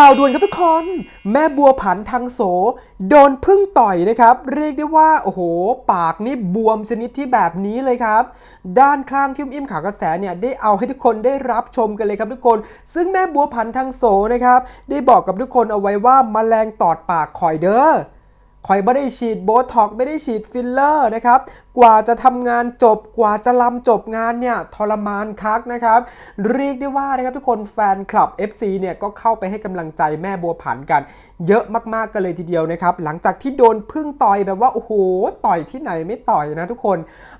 ข่าวด่วนครับทุกคน แม่บัวผันทางโส โดนพึ่งต่อยนะครับ เรียกได้ว่า โอ้โห ปากนี่บวมชนิดที่แบบนี้เลยครับ ด้านข้างที่อิ่มข่าวกระแสเนี่ยได้เอาให้ทุกคนได้รับชมกันเลยครับทุกคน ซึ่งแม่บัวผันทางโสนะครับ ได้บอกกับทุกคนเอาไว้ว่าแมลงตอดปากคอยเด้อ คอยไม่ได้ฉีดโบท็อกไม่ได้ฉีดฟิลเลอร์นะครับ กว่าจะทำงานจบกว่าจะลำจบงานเนี่ยทรมานคักนะครับ เรียกได้ว่านะครับทุกคนแฟนคลับ FC เนี่ยก็เข้าไปให้กำลังใจแม่บัวผันกัน เยอะมากๆกันเลยทีเดียวนะครับ หลังจากที่โดนพึ่งต่อยแบบว่าโอ้โหต่อยที่ไหนไม่ต่อยนะทุกคน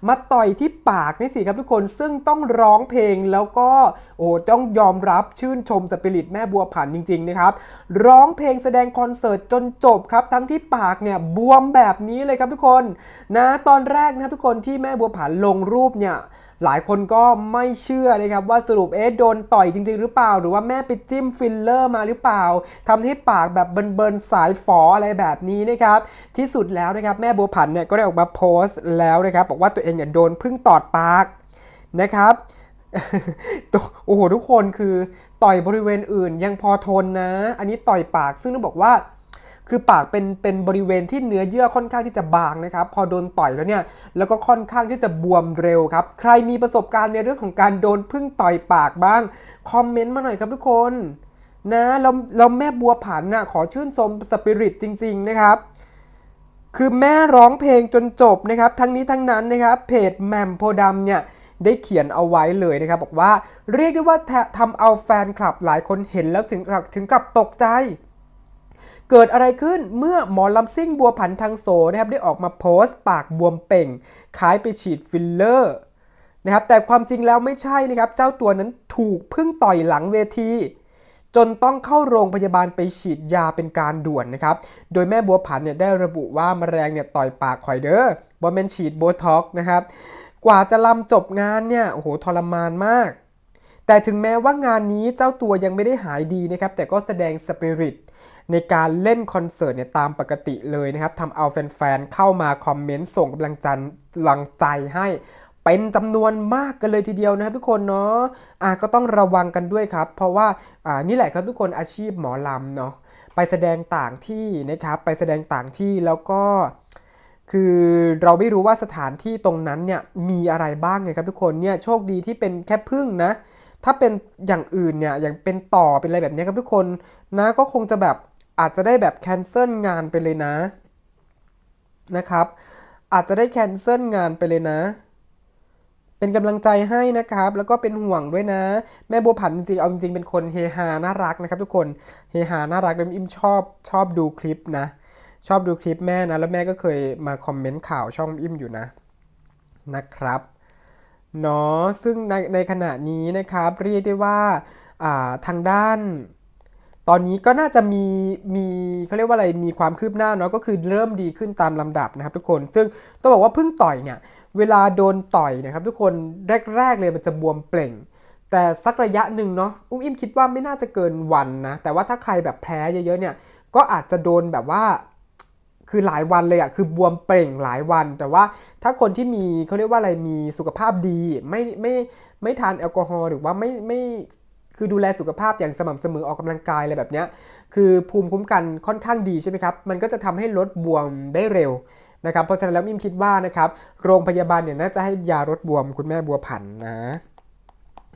มาต่อยที่ปากนี่สิครับทุกคนซึ่งต้องร้องเพลงแล้วก็โอ้ต้องยอมรับชื่นชมสปิริตแม่บัวผันจริงๆนะครับร้องเพลงแสดงคอนเสิร์ตจนจบครับทั้งที่ปากเนี่ยบวมแบบนี้เลยครับทุกคนนะตอนแรกนะครับทุกคนที่แม่บัวผันลงรูปเนี่ยหลายคนก็ไม่เชื่อนะครับว่าสรุปเอ๊ะโดนต่อยจริง ๆ หรือเปล่า หรือว่าแม่ไปจิ้มฟิลเลอร์มาหรือเปล่าทำให้ปากแบบเบิร์นๆสายฝออะไรแบบนี้นะครับที่สุดแล้วนะครับแม่บัวผันเนี่ยก็ได้ออกมาโพสต์แล้วนะครับบอกว่าตัวเองเนี่ยโดนพึ่งตอดปากนะครับโอ้โหทุกคนคือต่อยบริเวณอื่นยังพอทนนะ อันนี้ต่อยปากซึ่งต้องบอกว่า คือปากเป็นเป็นบริเวณที่เนื้อเยื่อค่อนข้างที่จะบางนะครับ พอโดนต่อยแล้วเนี่ยแล้วก็ค่อนข้างที่จะบวมเร็วครับ ใครมีประสบการณ์ในเรื่องของการโดนพึ่งต่อยปากบ้างคอมเมนต์มาหน่อยครับทุกคนนะเราเราแม่บัวผันน่ะขอชื่นชมสปิริตจริง ๆ นะครับคือแม่ร้องเพลงจนจบนะครับ ทั้งนี้ทั้งนั้นนะครับเพจแมมโพธิ์ดำเนี่ยได้เขียนเอาไว้เลยนะครับ บอกว่าเรียกได้ว่าทำเอาแฟนคลับหลายคนเห็นแล้วถึงถึงกับตกใจ เกิดอะไรขึ้นเมื่อหมอลำซิ่งบัวผันทางโสนะครับได้ออกมาโพสต์ปากบวมเป่งคล้ายไปฉีดฟิลเลอร์นะครับแต่ความจริงแล้วไม่ใช่นะครับ เจ้าตัวนั้นถูกพึ่งต่อยหลังเวที จนต้องเข้าโรงพยาบาลไปฉีดยาเป็นการด่วนนะครับ โดยแม่บัวผันเนี่ยได้ระบุว่ามาแมลงเนี่ยต่อยปากข่อยเด้อบอเมนฉีดโบท็อกซ์นะครับ กว่าจะลำจบงานเนี่ยโอ้โหทรมานมาก แต่ถึงแม้ว่างานนี้เจ้าตัวยังไม่ได้หายดีนะครับ แต่ก็แสดงสปิริต ในการเล่นคอนเสิร์ตเนี่ยตามปกติเลยนะครับทำเอาแฟนๆ เข้ามาคอมเมนต์ส่งกำลังใจลังใจให้เป็นจำนวนมากกันเลยทีเดียวนะครับทุกคนเนาะอะก็ต้องระวังกันด้วยครับ เพราะว่าอ่านี่แหละครับทุกคนอาชีพหมอลำเนาะไปแสดงต่างที่นะครับไปแสดงต่างที่แล้วก็คือเราไม่รู้ว่าสถานที่ตรงนั้นเนี่ยมีอะไรบ้างไงครับทุกคนเนี่ยโชคดีที่เป็นแค่พึ่งนะ ถ้าเป็นอย่างอื่นเนี่ยอย่างเป็นต่อเป็นอะไรแบบนี้ครับทุกคนนะก็คงจะแบบ อาจจะได้แบบแคนเซิลงานไปเลยนะนะครับ อาจจะได้แคนเซิลงานไปเลยนะ เป็นกำลังใจให้นะครับ แล้วก็เป็นห่วงด้วยนะ แม่บัวผันจริงเอาจริงๆเป็นคนเฮฮาน่ารักนะครับ ทุกคนเฮฮาน่ารักแล้วอิ่มชอบชอบดูคลิปนะ ชอบดูคลิปแม่นะแล้วแม่ก็เคยมาคอมเมนต์ข่าวช่องอิมอยู่นะนะครับเนาะซึ่งในในขณะนี้นะครับเรียกได้ว่าทางด้าน ตอนนี้ก็น่าจะมีมีเขาเรียกว่าอะไรมีความคืบหน้าเนาะก็คือเริ่มดีขึ้นตามลำดับนะครับ ทุกคนซึ่งต้องบอกว่าเพิ่งต่อยเนี่ยเวลาโดนต่อยนะครับ ทุกคนแรกๆเลยมันจะบวมเปล่ง แต่สักระยะหนึ่งเนาะอุ้มอิ่มคิดว่าไม่น่าจะเกินวันนะแต่ว่าถ้าใครแบบแพ้เยอะๆเนี่ยก็อาจจะโดนแบบว่าคือหลายวันเลยอะคือบวมเปล่งหลายวัน แต่ว่าถ้าคนที่มีเขาเรียกว่าอะไรมีสุขภาพดี ไม่ไม่ไม่ทานแอลกอฮอล์หรือว่าไม่ไม่ คือดูแลสุขภาพอย่างสม่ำเสมอออกกำลังกายอะไรแบบเนี้ยคือภูมิคุ้มกันค่อนข้างดีใช่ไหมครับ มันก็จะทำให้ลดบวมได้เร็วนะครับ เพราะฉะนั้นแล้วมิมคิดว่านะครับ โรงพยาบาลเนี่ยน่าจะให้ยาลดบวมคุณแม่บัวผันนะ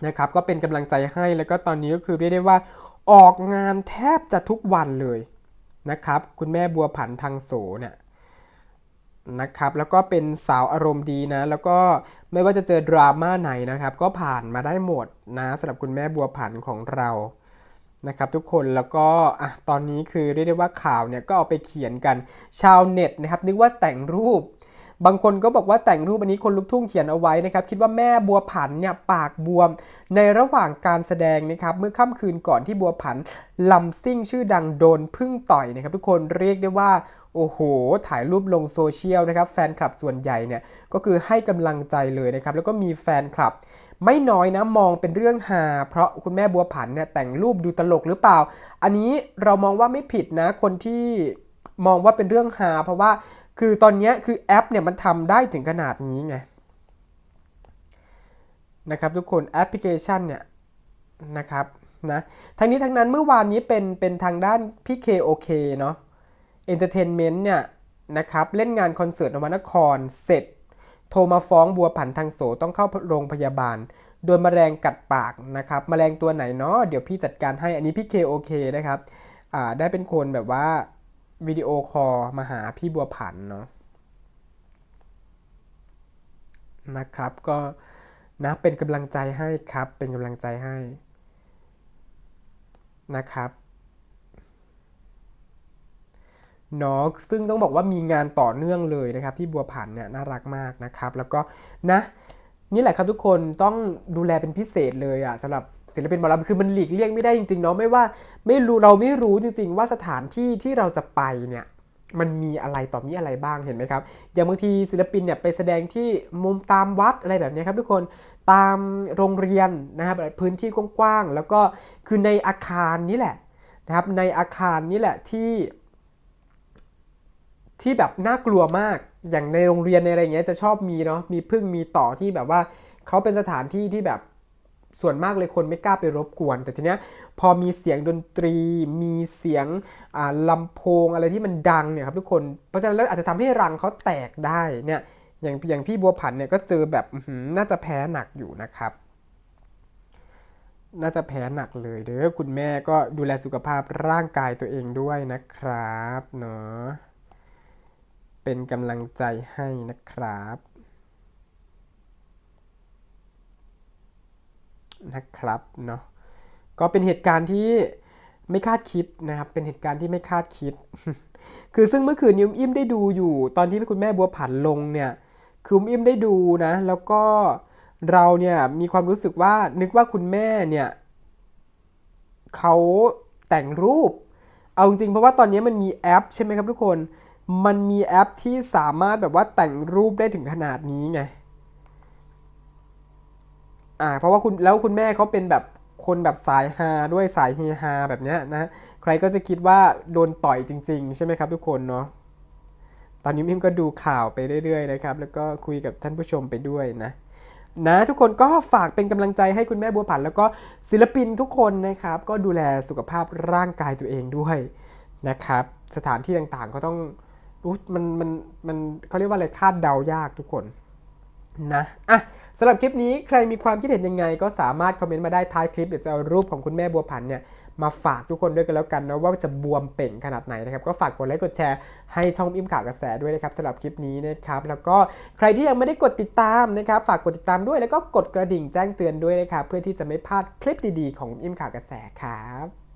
นะครับก็เป็นกำลังใจให้แล้วก็ตอนนี้ก็คือเรียกได้ว่าออกงานแทบจะทุกวันเลยนะครับ คุณแม่บัวผันทางโสเนี่ย นะครับ แล้วก็เป็นสาวอารมณ์ดีนะ แล้วก็ไม่ว่าจะเจอดราม่าไหนนะครับ ก็ผ่านมาได้หมดนะสำหรับคุณแม่บัวผันของเรานะครับทุกคนแล้วก็อะตอนนี้คือเรียกได้ว่าข่าวเนี่ยก็เอาไปเขียนกันชาวเน็ตนะครับ นึกว่าแต่งรูป บางคนก็บอกว่าแต่งรูปอันนี้คนลุกทุ่งเขียนเอาไว้นะครับ คิดว่าแม่บัวผันเนี่ยปากบวม ในระหว่างการแสดงนะครับ เมื่อค่ำคืนก่อนที่บัวผันลำซิ่งชื่อดังโดนพึ่งต่อยนะครับ ทุกคนเรียกได้ว่า โอ้โห ถ่ายรูปลงโซเชียลนะครับ แฟนคลับส่วนใหญ่เนี่ย ก็คือให้กำลังใจเลยนะครับ แล้วก็มีแฟนคลับ ไม่น้อยนะ มองเป็นเรื่องฮา เพราะคุณแม่บัวผันเนี่ยแต่งรูปดูตลกหรือเปล่า อันนี้เรามองว่าไม่ผิดนะ คนที่มองว่าเป็นเรื่องฮา เพราะว่า คือตอนนี้คือแอปเนี่ยมันทำได้ถึงขนาดนี้ไง นะครับทุกคนแอปพลิเคชันเนี่ยนะครับนะ ทั้งนี้ทั้งนั้นเมื่อวานนี้เป็นเป็นทางด้านพี่เคโอเคเนาะ เอนเตอร์เทนเมนต์เนี่ยนะครับเล่นงานคอนเสิร์ตนวนครเสร็จ โทรมาฟ้องบัวผันทางโสต้องเข้าโรงพยาบาล โดนแมลงกัดปากนะครับมแมลงตัวไหนเนาะเดี๋ยวพี่จัดการให้อันนี้พี่เคโอเคนะครับอ่าได้เป็นคนแบบว่าวิดีโอคอลมาหาพี่บัวผันเนาะนะครับก็นะเป็นกำลังใจให้ครับเป็นกำลังใจให้นะครับ เนาะซึ่งต้องบอกว่ามีงานต่อเนื่องเลยนะครับพี่บัวผันเนี่ยน่ารักมากนะครับ แล้วก็นะนี่แหละครับทุกคนต้องดูแลเป็นพิเศษเลยอะสำหรับศิลปินหมอลำคือมันหลีกเลี่ยงไม่ได้จริงๆเนาะไม่ว่าไม่รู้เราไม่รู้จริง ๆ ว่าสถานที่ที่เราจะไปเนี่ยมันมีอะไรต่อมีอะไรบ้างเห็นไหมครับ อย่างบางทีศิลปินเนี่ยไปแสดงที่มุมตามวัดอะไรแบบนี้ครับทุกคนตามโรงเรียนนะครับพื้นที่กว้างๆแล้วก็คือในอาคารนี้แหละนะครับในอาคารนี้แหละที่ ที่แบบน่ากลัวมาก อย่างในโรงเรียนในอะไรเงี้ยจะชอบมีเนาะ มีพึ่งมีต่อที่แบบว่าเขาเป็นสถานที่ที่แบบส่วนมากเลยคนไม่กล้าไปรบกวน แต่ทีเนี้ยพอมีเสียงดนตรี มีเสียงลำโพงอะไรที่มันดังเนี่ยครับทุกคน เพราะฉะนั้นแล้วอาจจะทำให้รังเขาแตกได้เนี่ยอย่างอย่างพี่บัวผันเนี่ยก็เจอแบบน่าจะแพ้หนักอยู่นะครับ น่าจะแพ้หนักเลยเด้อคุณแม่ก็ดูแลสุขภาพร่างกายตัวเองด้วยนะครับเนาะ เป็นกำลังใจให้นะครับ นะครับเนาะก็เป็นเหตุการณ์ที่ไม่คาดคิดนะครับ เป็นเหตุการณ์ที่ไม่คาดคิด คือซึ่งเมื่อคืนนิวอิ่มได้ดูอยู่ ตอนที่คุณแม่บัวผันลงเนี่ยคืออุ้มอิ่มได้ดูนะ แล้วก็เราเนี่ยมีความรู้สึกว่านึกว่าคุณแม่เนี่ยเขาแต่งรูป เอาจริงเพราะว่าตอนนี้มันมีแอปใช่ไหมครับทุกคน มันมีแอปที่สามารถแบบว่าแต่งรูปได้ถึงขนาดนี้ไง อ่า เพราะว่าคุณแล้วคุณแม่เขาเป็นแบบคนแบบสายฮาด้วยสายเฮฮาแบบเนี้ยนะ ใครก็จะคิดว่าโดนต่อยจริง ๆ ใช่ไหมครับทุกคนเนาะ ตอนนี้มิมก็ดูข่าวไปเรื่อยๆนะครับ แล้วก็คุยกับท่านผู้ชมไปด้วยนะนะทุกคนก็ฝากเป็นกำลังใจให้คุณแม่บัวผัน แล้วก็ศิลปินทุกคนนะครับ ก็ดูแลสุขภาพร่างกายตัวเองด้วยนะครับ สถานที่ต่างๆก็ต้อง มันมันมันเขาเรียกว่าอะไรคาดเดายากทุกคนนะอะสำหรับคลิปนี้ใครมีความคิดเห็นยังไง ก็สามารถคอมเมนต์มาได้ท้ายคลิปเดี๋ยวจะเอารูปของคุณแม่บัวผันเนี่ยมาฝากทุกคนด้วยกันแล้วกันนะว่าจะบวมเป่งขนาดไหนนะครับ ก็ฝากกดไลค์กดแชร์ให้ช่องอิ่มข่าวกระแสด้วยนะครับสำหรับคลิปนี้นะครับแล้วก็ใครที่ยังไม่ได้กดติดตามนะครับฝากกดติดตามด้วยแล้วก็กดกระดิ่งแจ้งเตือนด้วยนะครับเพื่อที่จะไม่พลาดคลิปดีๆของอิ่มข่าวกระแสครับ